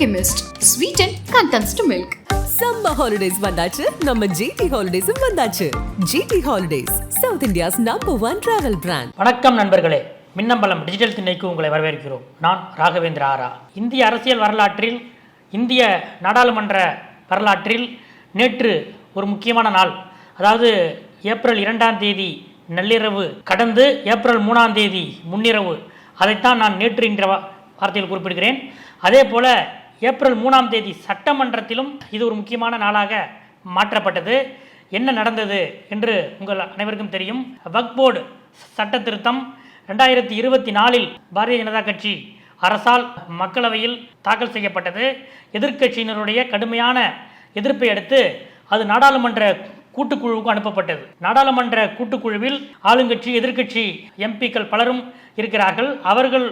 Alchemist. Sweeten contents to milk. Summer holidays வந்தாச்சு நம்ம GT ஹாலிடேஸும் வந்தாச்சு. GT holidays south India's number one travel brand வணக்கம் நண்பர்களே. மின்னம்பலம் டிஜிட்டல் திண்ணைக்கு உங்களை வரவேற்கிறோம். நான் ராகவேந்திர ஆரா. இந்திய அரசியல் வரலாற்றில் இந்திய நாடாளுமன்ற வரலாற்றில் நேற்று ஒரு முக்கியமான நாள். அதாவது ஏப்ரல் இரண்டாம் தேதி நள்ளிரவு கடந்து ஏப்ரல் மூணாம் தேதி முன்னிரவு. அதைத்தான் நான் நேற்று என்ற வார்த்தையில் குறிப்பிடுகிறேன். அதே போல ஏப்ரல் மூணாம் தேதி சட்டமன்றத்திலும் இது ஒரு முக்கியமான நாளாக மாற்றப்பட்டது. என்ன நடந்தது என்று உங்கள் அனைவருக்கும் தெரியும். வக்போர்டு போர்டு சட்ட திருத்தம் ரெண்டாயிரத்தி இருபத்தி நாலில் பாரதிய ஜனதா கட்சி அரசால் மக்களவையில் தாக்கல் செய்யப்பட்டது. எதிர்க்கட்சியினருடைய கடுமையான எதிர்ப்பை அடுத்து அது நாடாளுமன்ற கூட்டுக்குழுவுக்கு அனுப்பப்பட்டது. நாடாளுமன்ற கூட்டுக்குழுவில் ஆளுங்கட்சி எதிர்க்கட்சி எம்பிக்கள் பலரும் இருக்கிறார்கள். அவர்கள்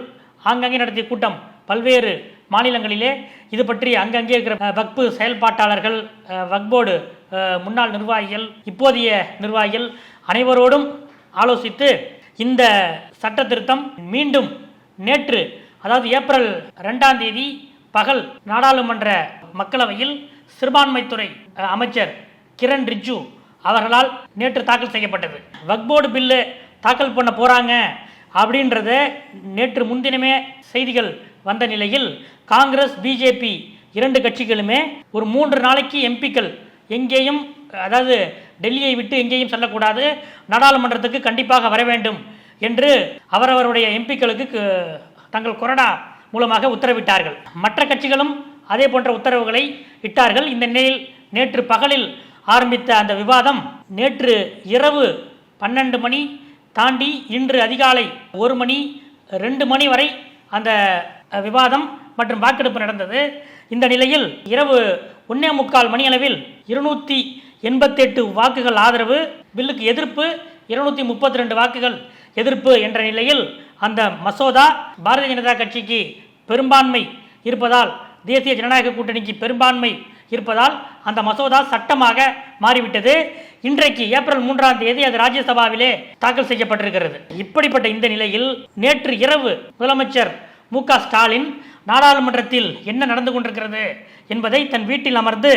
ஆங்காங்கே நடத்திய கூட்டம் பல்வேறு மாநிலங்களிலே இது பற்றி அங்கங்கே இருக்கிற வக்பு செயல்பாட்டாளர்கள் வக்போர்டு முன்னாள் நிர்வாகிகள் இப்போதைய நிர்வாகிகள் அனைவரோடும் ஆலோசித்து இந்த சட்ட திருத்தம் மீண்டும் நேற்று அதாவது ஏப்ரல் ரெண்டாம் தேதி பகல் நாடாளுமன்ற மக்களவையில் சிறுபான்மைத்துறை அமைச்சர் கிரண் ரிஜு அவர்களால் நேற்று தாக்கல் செய்யப்பட்டது. வக்போர்டு பில்லு தாக்கல் பண்ண போறாங்க அப்படின்றத நேற்று முன்தினமே செய்திகள் வந்த நிலையில் காங்கிரஸ் பிஜேபி இரண்டு கட்சிகளுமே ஒரு மூன்று நாளைக்கு எம்பிக்கள் எங்கேயும் அதாவது டெல்லியை விட்டு எங்கேயும் செல்லக்கூடாது நாடாளுமன்றத்துக்கு கண்டிப்பாக வர வேண்டும் என்று அவரவருடைய எம்பிக்களுக்கு தங்கள் கொறடா மூலமாக உத்தரவிட்டார்கள். மற்ற கட்சிகளும் அதே போன்ற உத்தரவுகளை இட்டார்கள். இந்த நிலையில் நேற்று பகலில் ஆரம்பித்த அந்த விவாதம் நேற்று இரவு பன்னெண்டு மணி தாண்டி இன்று அதிகாலை ஒரு மணி ரெண்டு மணி வரை அந்த விவாதம் மற்றும் வாக்கெடுப்பு நடந்தது. இந்த நிலையில் இரவு ஒன்னே முக்கால் மணி அளவில் இருநூற்றி எண்பத்தெட்டு வாக்குகள் ஆதரவு பில்லுக்கு எதிர்ப்பு இருநூற்றி முப்பத்தி ரெண்டு வாக்குகள் எதிர்ப்பு என்ற நிலையில் அந்த மசோதா பாரதிய ஜனதா கட்சிக்கு பெரும்பான்மை இருப்பதால் தேசிய ஜனநாயக கூட்டணிக்கு பெரும்பான்மை இருப்பதால் அந்த மசோதா சட்டமாக மாறிவிட்டது. இன்றைக்கு ஏப்ரல் மூன்றாம் தேதி அது ராஜ்யசபாவிலே தாக்கல் செய்யப்பட்டிருக்கிறது. இப்படிப்பட்ட இந்த நிலையில் நேற்று இரவு முதலமைச்சர் மு ஸ்டாலின் நாடாளுமன்றத்தில் என்ன நடந்து கொண்டிருக்கிறது என்பதை தன் வீட்டில் அமர்ந்து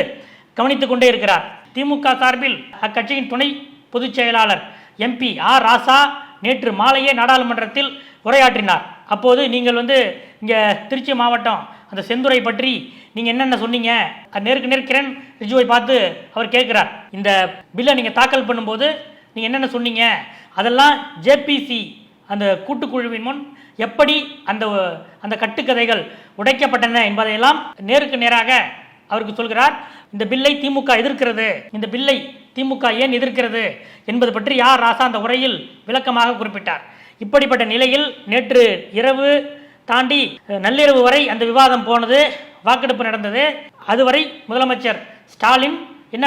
கவனித்துக் கொண்டே இருக்கிறார். திமுக சார்பில் அக்கட்சியின் துணை பொதுச் செயலாளர் எம்பி ஆர் ராசா நேற்று மாலையே நாடாளுமன்றத்தில் உரையாற்றினார். அப்போது நீங்கள் வந்து இங்கே திருச்சி மாவட்டம் அந்த செந்துறை பற்றி நீங்கள் என்னென்ன சொன்னீங்க? அது நேருக்கு நேர் கிரண் ரிஜுவை பார்த்து அவர் கேட்குறார். இந்த பில்லை நீங்கள் தாக்கல் பண்ணும்போது நீங்கள் என்னென்ன சொன்னீங்க? அதெல்லாம் ஜேபிசி அந்த கூட்டுக்குழுவின் முன் எப்படி அந்த அந்த கட்டுக்கதைகள் உடைக்கப்பட்டன என்பதையெல்லாம் நேருக்கு நேராக அவருக்கு சொல்கிறார். இந்த பில்லை திமுக எதிர்க்கிறது. இந்த பில்லை திமுக ஏன் எதிர்க்கிறது என்பது பற்றி யார் ராசா அந்த உரையில் விளக்கமாக குறிப்பிட்டார். இப்படிப்பட்ட நிலையில் நேற்று இரவு தாண்டி நள்ளிரவு வரை அந்த விவாதம் போனது வாக்கெடுப்பு நடந்தது. அதுவரை முதலமைச்சர் ஸ்டாலின் என்ன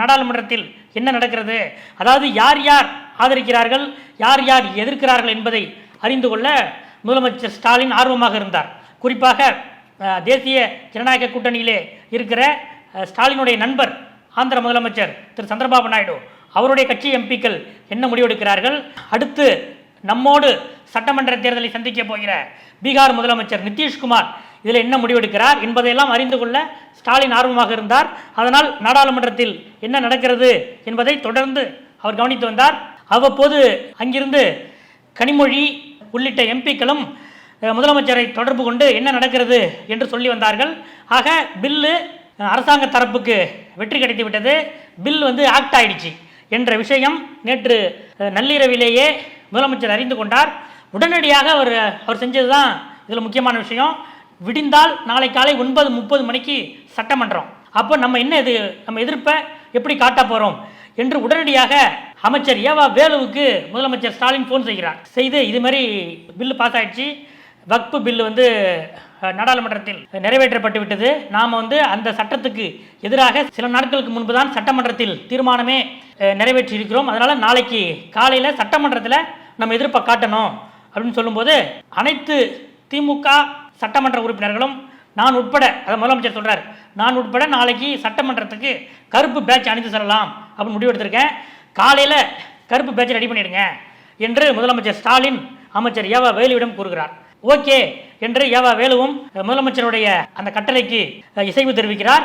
நாடாளுமன்றத்தில் என்ன நடக்கிறது? அதாவது யார் யார் ஆதரிக்கிறார்கள் யார் யார் எதிர்க்கிறார்கள் என்பதை அறிந்து கொள்ள முதலமைச்சர் ஸ்டாலின் ஆர்வமாக இருந்தார். குறிப்பாக தேசிய ஜனநாயக கூட்டணியிலே இருக்கிற ஸ்டாலினுடைய நண்பர் ஆந்திர முதலமைச்சர் திரு. சந்திரபாபு நாயுடு அவருடைய கட்சி எம்பிக்கள் என்ன முடிவெடுக்கிறார்கள்? அடுத்து நம்மோடு சட்டமன்ற தேர்தலை சந்திக்க போகிற பீகார் முதலமைச்சர் நிதிஷ்குமார் இதில் என்ன முடிவெடுக்கிறார் என்பதையெல்லாம் அறிந்து கொள்ள ஸ்டாலின் ஆர்வமாக இருந்தார். அதனால் நாடாளுமன்றத்தில் என்ன நடக்கிறது என்பதை தொடர்ந்து அவர் கவனித்து வந்தார். அவ்வப்போது அங்கிருந்து கனிமொழி உள்ளிட்ட எம்பிக்களும் முதலமைச்சரை தொடர்பு கொண்டு என்ன நடக்கிறது என்று சொல்லி வந்தார்கள். ஆக பில்லு அரசாங்க தரப்புக்கு வெற்றி கிடைத்து விட்டது. பில் வந்து ஆக்ட் ஆயிடுச்சு என்ற விஷயம் நேற்று நள்ளிரவிலேயே முதலமைச்சர் அறிந்து கொண்டார். உடனடியாக அவர் அவர் செஞ்சது தான் இதில் முக்கியமான விஷயம். விடிந்தால் நாளை காலை ஒன்பது முப்பது மணிக்கு சட்டமன்றம். அப்போ நம்ம என்ன இது நம்ம எதிர்ப்பை எப்படி காட்ட போகிறோம் என்று உடனடியாக அமைச்சர் ஏவா வேலுவுக்கு முதலமைச்சர் ஸ்டாலின் ஃபோன் செய்கிறார். செய்து இது மாதிரி பில்லு பாஸ் ஆயிடுச்சு. வக்பு பில்லு வந்து நாடாளுமன்றத்தில் நிறைவேற்றப்பட்டு விட்டது. நாம் வந்து அந்த சட்டத்துக்கு எதிராக சில நாட்களுக்கு முன்பு தான் சட்டமன்றத்தில் தீர்மானமே நிறைவேற்றி இருக்கிறோம் அதனால் நாளைக்கு காலையில் சட்டமன்றத்தில் நம்ம எதிர்ப்பை காட்டணும் அப்படின்னு சொல்லும்போது அனைத்து திமுக சட்டமன்ற உறுப்பினர்களும் நான் உட்பட அதை முதலமைச்சர் சொல்கிறார் நான் உட்பட நாளைக்கு சட்டமன்றத்துக்கு கருப்பு பேட்ச் அணிந்து செல்லலாம் அப்படின்னு முடிவெடுத்திருக்கேன். காலையில் கருப்பு பேச்சை ரெடி பண்ணிடுங்க என்று முதலமைச்சர் ஸ்டாலின் அமைச்சர் ஏவா வேலுவிடம் கூறுகிறார். ஓகே என்று ஏவா வேலுவும் முதலமைச்சருடைய அந்த கட்டளைக்கு இசைவு தெரிவிக்கிறார்.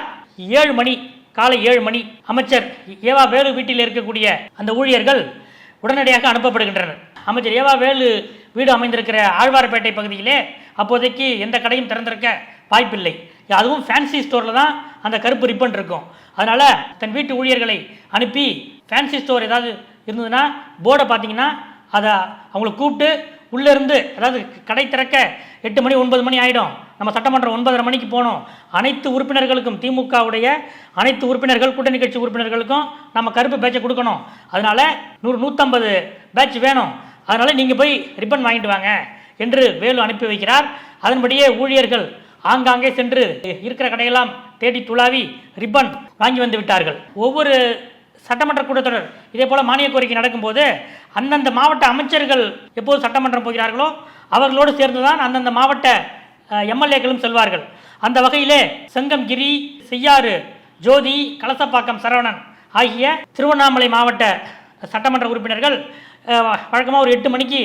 ஏழு மணி காலை ஏழு மணி அமைச்சர் ஏவா வேலு வீட்டில் இருக்கக்கூடிய அந்த ஊழியர்கள் உடனடியாக அனுப்பப்படுகின்றனர். அமைச்சர் ஏவா வேலு வீடு அமைந்திருக்கிற ஆழ்வார்பேட்டை பகுதியிலே அப்போதைக்கு எந்த கடையும் திறந்திருக்க வாய்ப்பில்லை. அதுவும் ஃபேன்சி ஸ்டோரில் தான் அந்த கருப்பு ரிப்பன் இருக்கும். அதனால் தன் வீட்டு ஊழியர்களை அனுப்பி ஃபேன்சி ஸ்டோர் ஏதாவது இருந்ததுன்னா போர்டை பார்த்தீங்கன்னா அதை அவங்களை கூப்பிட்டு உள்ளே இருந்து அதாவது கடை திறக்க எட்டு மணி ஒன்பது மணி ஆகிடும் நம்ம சட்டமன்றம் ஒன்பதரை மணிக்கு போகணும். அனைத்து உறுப்பினர்களுக்கும் திமுகவுடைய அனைத்து உறுப்பினர்கள் கூட்டணி கட்சி உறுப்பினர்களுக்கும் நம்ம கருப்பு பேட்சை கொடுக்கணும். அதனால் நூறு நூற்றம்பது பேட்ச் வேணும். அதனால் நீங்கள் போய் ரிப்பன் வாங்கிட்டு வாங்க என்று வேலு அனுப்பி வைக்கிறார். அதன்படியே ஊழியர்கள் ஆங்காங்கே சென்று இருக்கிற கடையெல்லாம் தேடி துளாவி ரிப்பன் வாங்கி வந்து விட்டார்கள். ஒவ்வொரு சட்டமன்ற கூட்டத்தொடர் இதே போல மானிய கோரிக்கை நடக்கும்போது அந்தந்த மாவட்ட அமைச்சர்கள் எப்போது சட்டமன்றம் போகிறார்களோ அவர்களோடு சேர்ந்துதான் அந்தந்த மாவட்ட எம்எல்ஏக்களும் செல்வார்கள். அந்த வகையிலே செங்கம் கிரி செய்யாறு ஜோதி கலசப்பாக்கம் சரவணன் ஆகிய திருவண்ணாமலை மாவட்ட சட்டமன்ற உறுப்பினர்கள் வழக்கமாக ஒரு எட்டு மணிக்கு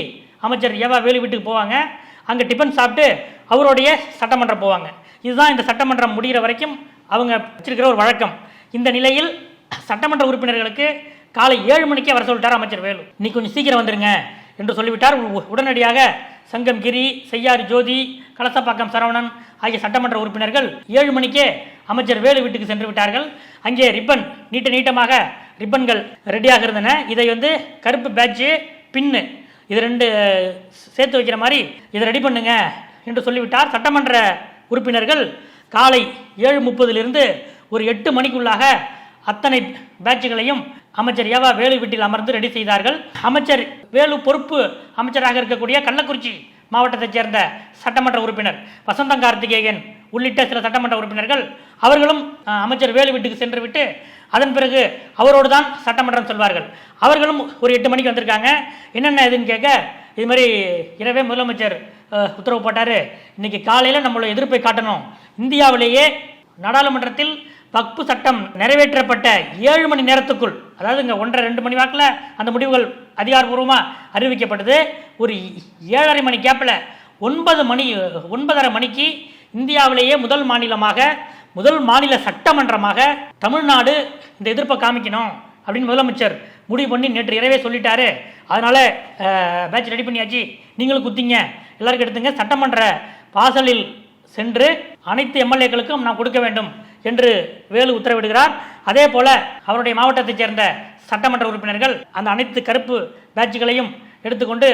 அமைச்சர் ஏவா வேலு வீட்டுக்கு போவாங்க. அங்கே டிஃபன் சாப்பிட்டு அவருடைய சட்டமன்றம் போவாங்க. இதுதான் இந்த சட்டமன்றம் முடிகிற வரைக்கும் அவங்க வச்சிருக்கிற ஒரு வழக்கம். இந்த நிலையில் சட்டமன்ற உறுப்பினர்களுக்கு காலை ஏழு மணிக்கே வர சொல்லிட்டார் அமைச்சர் வேலு. இன்னைக்கு கொஞ்சம் சீக்கிரம் வந்துருங்க என்று சொல்லிவிட்டார். உடனடியாக சங்கம் கிரி செய்யாறு ஜோதி கலசப்பாக்கம் சரவணன் ஆகிய சட்டமன்ற உறுப்பினர்கள் ஏழு மணிக்கே அமைச்சர் வேலு வீட்டுக்கு சென்று விட்டார்கள். அங்கே ரிப்பன் நீட்ட நீட்டமாக ரிப்பன்கள் ரெடியாக இருந்தன. இதை வந்து கருப்பு பேட்ஜு பின்னு இது ரெண்டு சேர்த்து வைக்கிற மாதிரி இதை ரெடி பண்ணுங்க என்று சொல்லிவிட்டார். சட்டமன்ற உறுப்பினர்கள் காலை ஏழு முப்பதிலிருந்து ஒரு எட்டு மணிக்குள்ளாக அத்தனை பேட்சுகளையும் அமைச்சர் ஏவா வேலு வீட்டில் அமர்ந்து ரெடி செய்தார்கள். அமைச்சர் வேலு பொறுப்பு அமைச்சராக இருக்கக்கூடிய கள்ளக்குறிச்சி மாவட்டத்தைச் சேர்ந்த சட்டமன்ற உறுப்பினர் வசந்தம் கார்த்திகேயன் உள்ளிட்ட சில சட்டமன்ற உறுப்பினர்கள் அவர்களும் அமைச்சர் வேலு வீட்டுக்கு சென்று விட்டு அதன் பிறகு அவரோடு தான் சட்டமன்றம் செல்வார்கள். அவர்களும் ஒரு எட்டு மணிக்கு வந்திருக்காங்க. என்னென்ன இதுன்னு கேட்க இது மாதிரி இரவே முதலமைச்சர் உத்தரவு போட்டார். இன்னைக்கு காலையில் நம்மளோட எதிர்ப்பை காட்டணும். இந்தியாவிலேயே நாடாளுமன்றத்தில் வக்பு சட்டம் நிறைவேற்றப்பட்ட ஏழு மணி நேரத்துக்குள் அதாவது இங்கே ஒன்றரை ரெண்டு மணி வாக்கில் அந்த முடிவுகள் அதிகாரப்பூர்வமாக அறிவிக்கப்பட்டது. ஒரு ஏழரை மணி கேப்பில் ஒன்பது மணி ஒன்பதரை மணிக்கு இந்தியாவிலேயே முதல் மாநிலமாக முதல் மாநில சட்டமன்றமாக தமிழ்நாடு இந்த எதிர்ப்பை காமிக்கணும் அப்படின்னு முதலமைச்சர் முடிவு பண்ணி நேற்று இரவே சொல்லிட்டாரு. அதனால் பேட்ச் ரெடி பண்ணியாச்சு. நீங்களும் குத்திங்க. எல்லாருக்கும் எடுத்துங்க. சட்டமன்ற வாசலில் சென்று அனைத்து எம்எல்ஏக்களுக்கும் நாம் கொடுக்க வேண்டும் என்று வேலு உத்தரவிடுகிறார். அதே போல அவருடைய மாவட்டத்தைச் சேர்ந்த சட்டமன்ற உறுப்பினர்கள் அந்த அனைத்து கருப்பு பேட்சுகளையும் எடுத்துக்கொண்டு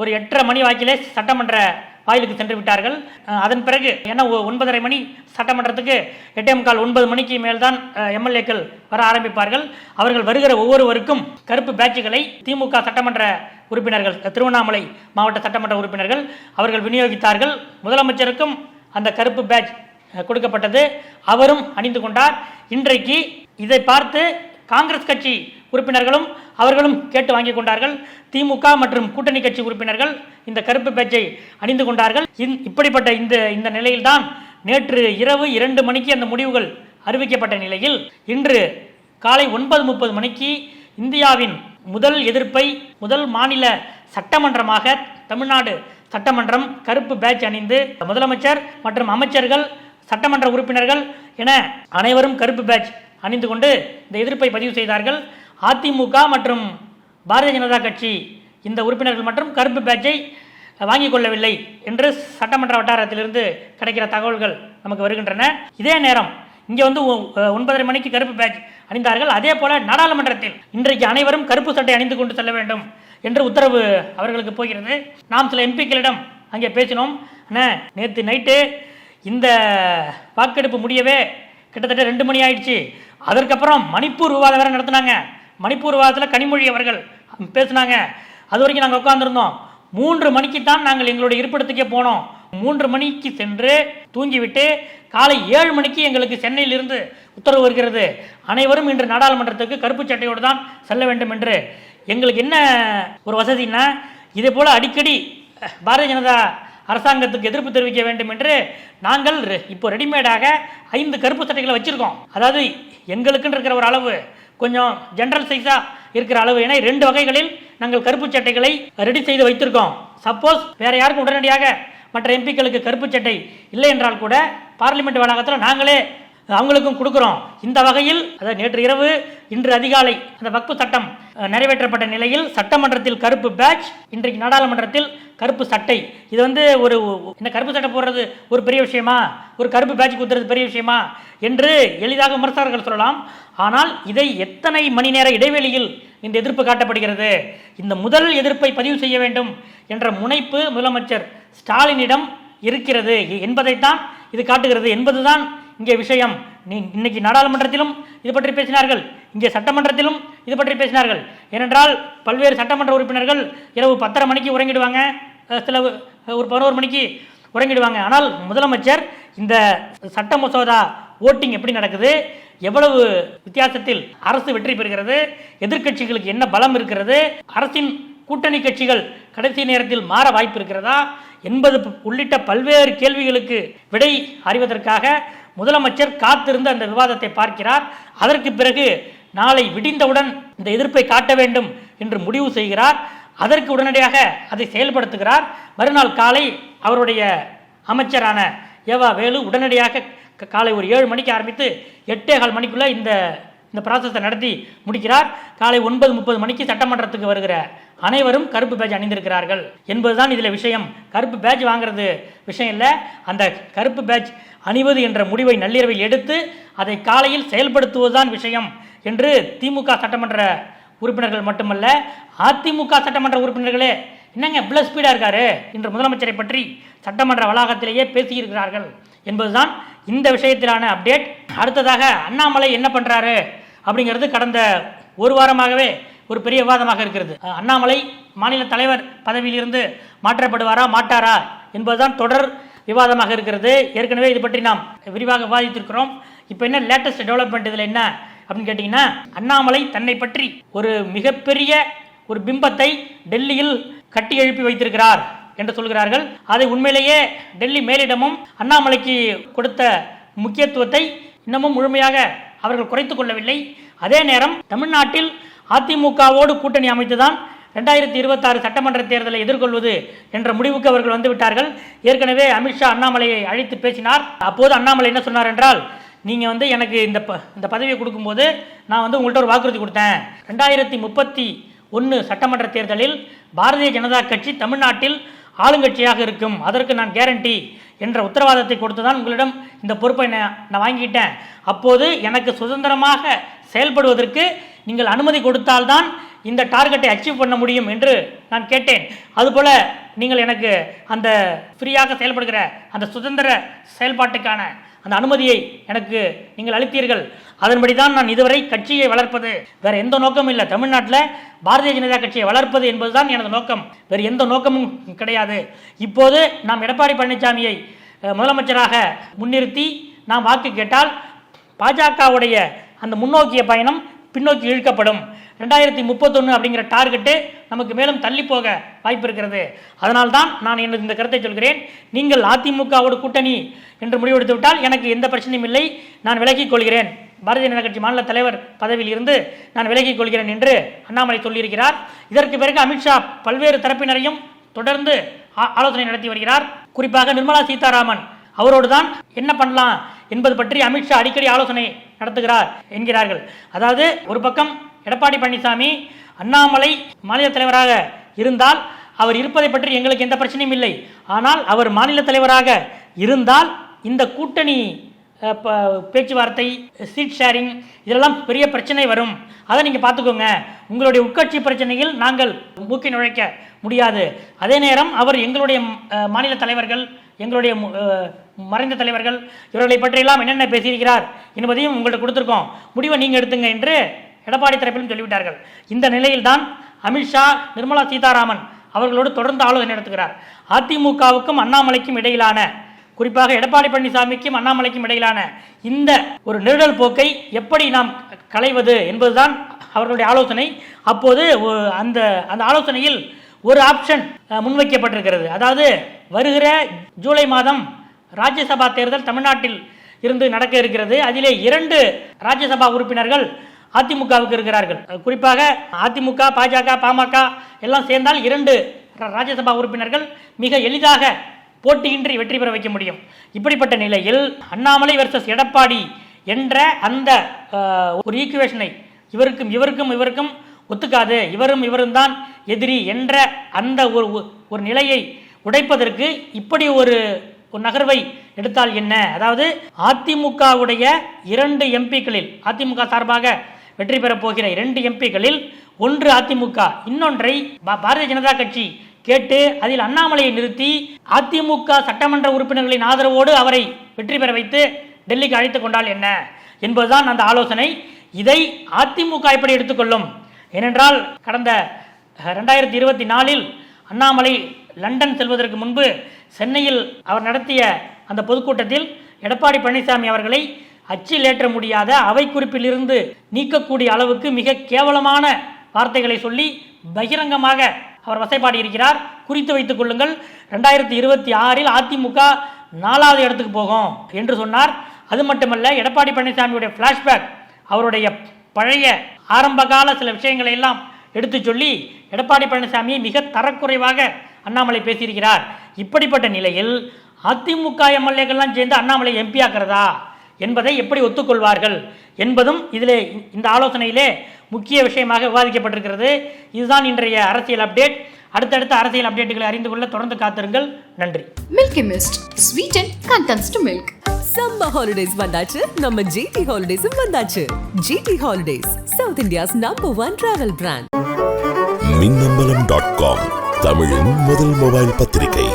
ஒரு எட்டரை மணி வாக்கிலே சட்டமன்ற வாயிலுக்கு சென்று விட்டார்கள். அதன் பிறகு ஏன்னா ஒ- ஒன்பதரை மணி சட்டமன்றத்துக்கு எட்டே கால் ஒன்பது மணிக்கு மேல்தான் எம்எல்ஏக்கள் வர ஆரம்பிப்பார்கள். அவர்கள் வருகிற ஒவ்வொருவருக்கும் கருப்பு பேட்சுகளை திமுக சட்டமன்ற உறுப்பினர்கள் திருவண்ணாமலை மாவட்ட சட்டமன்ற உறுப்பினர்கள் அவர்கள் விநியோகித்தார்கள். முதலமைச்சருக்கும் அந்த கருப்பு பேட்ச் கொடுக்கப்பட்டது. அவரும் அணிந்து கொண்டார். இன்றைக்கு இதை பார்த்து காங்கிரஸ் கட்சி உறுப்பினர்களும் அவர்களும் கேட்டு வாங்கி கொண்டார்கள். திமுக மற்றும் கூட்டணி கட்சி உறுப்பினர்கள் இந்த கருப்பு பேட்சை அணிந்து கொண்டார்கள். இந்- இப்படிப்பட்ட இந்த இந்த நிலையில்தான் நேற்று இரவு இரண்டு மணிக்கு அந்த முடிவுகள் அறிவிக்கப்பட்ட நிலையில் இன்று காலை ஒன்பது முப்பது மணிக்கு இந்தியாவின் முதல் எதிர்ப்பை முதல் மாநில சட்டமன்றமாக தமிழ்நாடு சட்டமன்றம் கருப்பு பேட்ச் அணிந்து முதலமைச்சர் மற்றும் அமைச்சர்கள் சட்டமன்ற உறுப்பினர்கள் என அனைவரும் கருப்பு பேட்ச் அணிந்து கொண்டு இந்த எதிர்ப்பை பதிவு செய்தார்கள். அதிமுக மற்றும் பாரதிய ஜனதா கட்சி இந்த உறுப்பினர்கள் மற்றும் கருப்பு பேட்சை வாங்கிக் கொள்ளவில்லை என்று சட்டமன்ற வட்டாரத்திலிருந்து கிடைக்கிற தகவல்கள் நமக்கு வருகின்றன. இதே நேரம் இங்கே வந்து ஒ- ஒன்பதரை மணிக்கு கருப்பு பேட்ச் அணிந்தார்கள். அதே போல நாடாளுமன்றத்தில் இன்றைக்கு அனைவரும் கருப்பு சட்டை அணிந்து கொண்டு செல்ல வேண்டும் என்று உத்தரவு அவர்களுக்கு போகிறது. நாம் சில எம்பிக்களிடம் அங்கே பேசினோம். நேற்று நைட்டு இந்த வாக்கெடுப்பு முடியவே கிட்டத்தட்ட ரெண்டு மணி ஆயிடுச்சு. அதற்கப்புறம் மணிப்பூர் விவாதம் வேற நடத்தினாங்க. மணிப்பூர் வாரத்தில் கனிமொழி அவர்கள் பேசினாங்க. அது வரைக்கும் நாங்கள் உட்காந்துருந்தோம் மூன்று மணிக்கு தான் நாங்கள் எங்களுடைய இருப்பிடத்துக்கே போனோம். மூன்று மணிக்கு சென்று தூங்கிவிட்டு காலை ஏழு மணிக்கு எங்களுக்கு சென்னையிலிருந்து உத்தரவு வருகிறது. அனைவரும் இன்று நாடாளுமன்றத்துக்கு கருப்பு சட்டையோடு தான் செல்ல வேண்டும் என்று. எங்களுக்கு என்ன ஒரு வசதின்னா இதே போல் அடிக்கடி பாரதிய ஜனதா அரசாங்கத்துக்கு எதிர்ப்பு தெரிவிக்க வேண்டும் என்று நாங்கள் ரெ- இப்போ ரெடிமேடாக ஐந்து கருப்பு சட்டைகளை வச்சுருக்கோம். அதாவது எங்களுக்குன்னு இருக்கிற ஒரு அளவு. கொஞ்சம் ஜென்ரல் சைஸாக இருக்கிற அளவு. ஏன்னா ரெண்டு வகைகளில் நாங்கள் கருப்பு சட்டைகளை ரெடி செய்து வைத்திருக்கோம். சப்போஸ் வேறு யாருக்கும் உடனடியாக மற்ற எம்பிக்களுக்கு கருப்பு சட்டை இல்லை என்றால் கூட பார்லிமெண்ட் வளாகத்தில் நாங்களே அவங்களுக்கும் கொடுக்குறோம். இந்த வகையில் அதாவது நேற்று இரவு இன்று அதிகாலை அந்த வக்பு சட்டம் நிறைவேற்றப்பட்ட நிலையில் சட்டமன்றத்தில் கருப்பு பேட்ச் இன்றைக்கு நாடாளுமன்றத்தில் கருப்பு சட்டை. இது வந்து ஒரு இந்த கருப்பு சட்டை போடுறது ஒரு பெரிய விஷயமா? ஒரு கருப்பு பேட்ச் குத்துறது பெரிய விஷயமா? என்று எளிதாக விமர்சகர்கள் சொல்லலாம். ஆனால் இதை எத்தனை மணி நேர இடைவெளியில் இந்த எதிர்ப்பு காட்டப்படுகிறது? இந்த முதல் எதிர்ப்பை பதிவு செய்ய வேண்டும் என்ற முனைப்பு முதலமைச்சர் ஸ்டாலினிடம் இருக்கிறது. என்பதைத்தான் இது காட்டுகிறது. என்பதுதான் இங்கே விஷயம். நீ இன்னைக்கு நாடாளுமன்றத்திலும் இது பற்றி பேசினார்கள். இங்கே சட்டமன்றத்திலும் இது பற்றி பேசினார்கள். ஏனென்றால் பல்வேறு சட்டமன்ற உறுப்பினர்கள் இரவு பத்தரை மணிக்கு உறங்கிடுவாங்க. சில ஒரு பதினோரு மணிக்கு உறங்கிடுவாங்க. ஆனால் முதலமைச்சர் இந்த சட்ட மசோதா ஓட்டிங் எப்படி நடக்குது? எவ்வளவு வித்தியாசத்தில் அரசு வெற்றி பெறுகிறது? எதிர்க்கட்சிகளுக்கு என்ன பலம் இருக்கிறது? அரசின் கூட்டணி கட்சிகள் கடைசி நேரத்தில் மாற வாய்ப்பு இருக்கிறதா? என்பது உள்ளிட்ட பல்வேறு கேள்விகளுக்கு விடை அறிவதற்காக முதலமைச்சர் காத்திருந்து அந்த விவாதத்தை பார்க்கிறார். அதற்கு பிறகு நாளை விடிந்தவுடன் இந்த எதிர்ப்பை காட்ட வேண்டும் என்று முடிவு செய்கிறார். அதற்கு உடனடியாக அதை செயல்படுத்துகிறார். மறுநாள் காலை அவருடைய அமைச்சரான ஏவா வேலு உடனடியாக காலை ஒரு ஏழு மணிக்கு ஆரம்பித்து எட்டே கால் மணிக்குள்ளே இந்த இந்த ப்ராசஸை நடத்தி முடிக்கிறார். காலை ஒன்பது முப்பது மணிக்கு சட்டமன்றத்துக்கு வருகிற அனைவரும் கருப்பு பேட்ச் அணிந்திருக்கிறார்கள் என்பதுதான் இதில் விஷயம். கருப்பு பேட்ச் வாங்குறது விஷயம் இல்லை. அந்த கருப்பு பேட்ச் அணிவது என்ற முடிவை நள்ளிரவில் எடுத்து அதை காலையில் செயல்படுத்துவதுதான் விஷயம் என்று திமுக சட்டமன்ற உறுப்பினர்கள் மட்டுமல்ல அதிமுக சட்டமன்ற உறுப்பினர்களே என்னங்க இவ்வளோ ஸ்பீடாக இருக்காரு? இன்று முதலமைச்சரை பற்றி சட்டமன்ற வளாகத்திலேயே பேசியிருக்கிறார்கள் என்பதுதான் இந்த விஷயத்திலான அப்டேட் அடுத்ததாக அண்ணாமலை என்ன பண்ணுறாரு அப்படிங்கிறது கடந்த ஒரு வாரமாகவே ஒரு பெரிய விவாதமாக இருக்கிறது. அண்ணாமலை மாநில தலைவர் பதவியிலிருந்து மாற்றப்படுவாரா மாட்டாரா என்பதுதான் தொடர் விவாதமாக இருக்கிறது. ஏற்கனவே இது பற்றி நாம் விரிவாக விவாதித்திருக்கிறோம். இப்போ என்ன லேட்டஸ்ட் டெவலப்மெண்ட் இதில் என்ன அப்படின்னு கேட்டிங்கன்னா அண்ணாமலை தன்னை பற்றி ஒரு மிகப்பெரிய ஒரு பிம்பத்தை டெல்லியில் கட்டி எழுப்பி வைத்திருக்கிறார். என்று சொல்கிறார்கள். அதை உண்மையிலேயே டெல்லி மேலிடமும் அண்ணாமலைக்கு கொடுத்த முக்கியத்துவத்தை இன்னமும் முழுமையாக அவர்கள் குறைத்துக் கொள்ளவில்லை. அதே நேரம் தமிழ்நாட்டில் அதிமுகவோடு கூட்டணி அமைத்துதான் ரெண்டாயிரத்தி இருபத்தாறு சட்டமன்ற தேர்தலை எதிர்கொள்வது என்ற முடிவுக்கு அவர்கள் வந்துவிட்டார்கள். ஏற்கனவே அமித்ஷா அண்ணாமலையை அழைத்து பேசினார். அப்போது அண்ணாமலை என்ன சொன்னார் என்றால் நீங்கள் வந்து எனக்கு இந்த ப இந்த பதவியை கொடுக்கும்போது நான் வந்து உங்கள்கிட்ட ஒரு வாக்குறுதி கொடுத்தேன். ரெண்டாயிரத்தி முப்பத்தி ஒன்று சட்டமன்ற தேர்தலில் பாரதிய ஜனதா கட்சி தமிழ்நாட்டில் ஆளுங்கட்சியாக இருக்கும். அதற்கு நான் கேரண்டி என்ற உத்தரவாதத்தை கொடுத்து தான் உங்களிடம் இந்த பொறுப்பை நான் நான் வாங்கிட்டேன். அப்போது எனக்கு சுதந்திரமாக செயல்படுவதற்கு நீங்கள் அனுமதி கொடுத்தால்தான் இந்த டார்கெட்டை அச்சீவ் பண்ண முடியும் என்று நான் கேட்டேன். அதுபோல் நீங்கள் எனக்கு அந்த ஃப்ரீயாக செயல்படுகிற அந்த சுதந்திர செயல்பாட்டுக்கான அந்த அனுமதியை எனக்கு நீங்கள் அளித்தீர்கள். அதன்படி தான் நான் இதுவரை கட்சியை வளர்ப்பது வேறு எந்த நோக்கமும் இல்லை. தமிழ்நாட்டில் பாரதிய ஜனதா கட்சியை வளர்ப்பது என்பதுதான் எனது நோக்கம். வேறு எந்த நோக்கமும் கிடையாது. இப்போது நாம் எடப்பாடி பழனிசாமியை முதலமைச்சராக முன்னிறுத்தி நாம் வாக்கு கேட்டால் பாஜகவுடைய அந்த முன்னோக்கிய பயணம் பின்னோக்கி இழுக்கப்படும். ரெண்டாயிரத்தி முப்பத்தொன்று அப்படிங்கிற டார்கெட்டு நமக்கு மேலும் தள்ளி போக வாய்ப்பு இருக்கிறது. அதனால்தான் நான் எனது இந்த கருத்தை சொல்கிறேன். நீங்கள் அதிமுகவோட கூட்டணி என்று முடிவெடுத்து விட்டால் எனக்கு எந்த பிரச்சனையும் இல்லை. நான் விலகிக் கொள்கிறேன். பாரதிய ஜனதா கட்சி மாநில தலைவர் பதவியில் இருந்து நான் விலகிக் கொள்கிறேன் என்று அண்ணாமலை சொல்லியிருக்கிறார். இதற்கு பிறகு அமித்ஷா பல்வேறு தரப்பினரையும் தொடர்ந்து ஆ- ஆலோசனை நடத்தி வருகிறார். குறிப்பாக நிர்மலா சீதாராமன் அவரோடு தான் என்ன பண்ணலாம் என்பது பற்றி அமித்ஷா அடிக்கடி ஆலோசனை நடத்துகிறார் என்கிறார்கள். அதாவது ஒரு பக்கம் எடப்பாடி பழனிசாமி அண்ணாமலை மாநில தலைவராக இருந்தால் அவர் இருப்பதை பற்றி எங்களுக்கு எந்த பிரச்சனையும் இல்லை. ஆனால் அவர் மாநில தலைவராக இருந்தால் இந்த கூட்டணி பேச்சுவார்த்தை சீட் ஷேரிங் இதெல்லாம் பெரிய பிரச்சனை வரும். அதை நீங்கள் பார்த்துக்கோங்க. உங்களுடைய உட்கட்சி பிரச்சனையில் நாங்கள் மூக்கி நுழைக்க முடியாது. அதே நேரம் அவர் எங்களுடைய மாநில தலைவர்கள் எங்களுடைய மறைந்த தலைவர்கள் இவர்களை பற்றியெல்லாம் என்னென்ன பேசியிருக்கிறார் என்பதையும் உங்கள்கிட்ட கொடுத்துருக்கோம். முடிவை நீங்கள் எடுத்துங்க என்று எடப்பாடி தரப்பிலும் சொல்லிவிட்டார்கள். இந்த நிலையில்தான் அமித்ஷா நிர்மலா சீதாராமன் அவர்களோடு தொடர்ந்து ஆலோசனை நடத்துகிறார். அதிமுகவுக்கும் அண்ணாமலைக்கும் இடையிலான குறிப்பாக எடப்பாடி பழனிசாமிக்கும் அண்ணாமலைக்கும் இடையிலான இந்த ஒரு நெருடல் போக்கை எப்படி நாம் களைவது என்பதுதான் அவர்களுடைய ஆலோசனை. அப்போது அந்த அந்த ஆலோசனையில் ஒரு ஆப்ஷன் முன்வைக்கப்பட்டிருக்கிறது. அதாவது வருகிற ஜூலை மாதம் ராஜ்யசபா தேர்தல் தமிழ்நாட்டில் இருந்து நடக்க இருக்கிறது. அதிலே இரண்டு ராஜ்யசபா உறுப்பினர்கள் அதிமுகவுக்கு இருக்கிறார்கள். குறிப்பாக அதிமுக பாஜக பாமக எல்லாம் சேர்ந்தால் இரண்டு ராஜ்யசபா உறுப்பினர்கள் மிக எளிதாக போட்டியின்றி வெற்றி பெற வைக்க முடியும். இப்படிப்பட்ட நிலையில் அண்ணாமலை வர்சஸ் எடப்பாடி என்ற அந்த ஒரு ஈக்குவேஷனை இவருக்கும் இவருக்கும் இவருக்கும் ஒத்துக்காது. இவரும் இவரும் தான் எதிரி என்ற அந்த ஒரு ஒரு நிலையை உடைப்பதற்கு இப்படி ஒரு ஒரு நகர்வை எடுத்தால் என்ன? அதாவது அதிமுகவுடைய இரண்டு எம்பிக்களில் அதிமுக சார்பாக வெற்றி பெறப் போகிற இரண்டு எம்பிக்களில் ஒன்று அதிமுக இன்னொன்றை பா- பாரதிய ஜனதா கட்சி கேட்டு அதில் அண்ணாமலையை நிறுத்தி அதிமுக சட்டமன்ற உறுப்பினர்களின் ஆதரவோடு அவரை வெற்றி பெற வைத்து டெல்லிக்கு அழைத்து கொண்டால் என்ன என்பதுதான் அந்த ஆலோசனை. இதை அதிமுக எப்படி எடுத்துக்கொள்ளும்? ஏனென்றால் கடந்த ரெண்டாயிரத்தி இருபத்தி நாலில் அண்ணாமலை லண்டன் செல்வதற்கு முன்பு சென்னையில் அவர் நடத்திய அந்த பொதுக்கூட்டத்தில் எடப்பாடி பழனிசாமி அவர்களை அச்சில் ஏற்ற முடியாத அவை குறிப்பிலிருந்து நீக்கக்கூடிய அளவுக்கு மிக கேவலமான வார்த்தைகளை சொல்லி பகிரங்கமாக அவர் வசைப்பாடி இருக்கிறார் குறித்து வைத்துக் கொள்ளுங்கள். ரெண்டாயிரத்தி இருபத்தி ஆறில் அதிமுக நாலாவது இடத்துக்கு போகும் என்று சொன்னார். அது மட்டுமல்ல எடப்பாடி பழனிசாமியுடைய ஃப்ளாஷ்பேக் அவருடைய பழைய ஆரம்பகால சில விஷயங்களை எல்லாம் எடுத்து சொல்லி எடப்பாடி பழனிசாமியை மிக தரக்குறைவாக அண்ணாமலை பேசியிருக்கிறார். இப்படிப்பட்ட நிலையில் அதிமுக எம்எல்ஏக்கள்லாம் சேர்ந்து அண்ணாமலை எம்பி ஆக்கிறதா? என்பதை எப்படி ஒத்துக்கொள்வார்கள் என்பதும் இதிலே இந்த ஆலோசனையிலே முக்கிய விஷயமாக விவாதிக்கப்பட்டிருக்கிறது. இதுதான் இன்றைய அரசியல் அப்டேட். அடுத்தடுத்த அரசியல் அப்டேட்டுகளை அறிந்து கொள்ள தொடர்ந்து காத்திருங்கள். நன்றி. Milky Mist. Sweeten contents to milk. Summer holidays வந்தாச்சு. நம்ம ஜிடி ஹாலிடேஸும் வந்தாச்சு. GT holidays south India's number one travel brand Minnambalam dot com தமிழின் முதல் மொபைல் பத்திரிகை.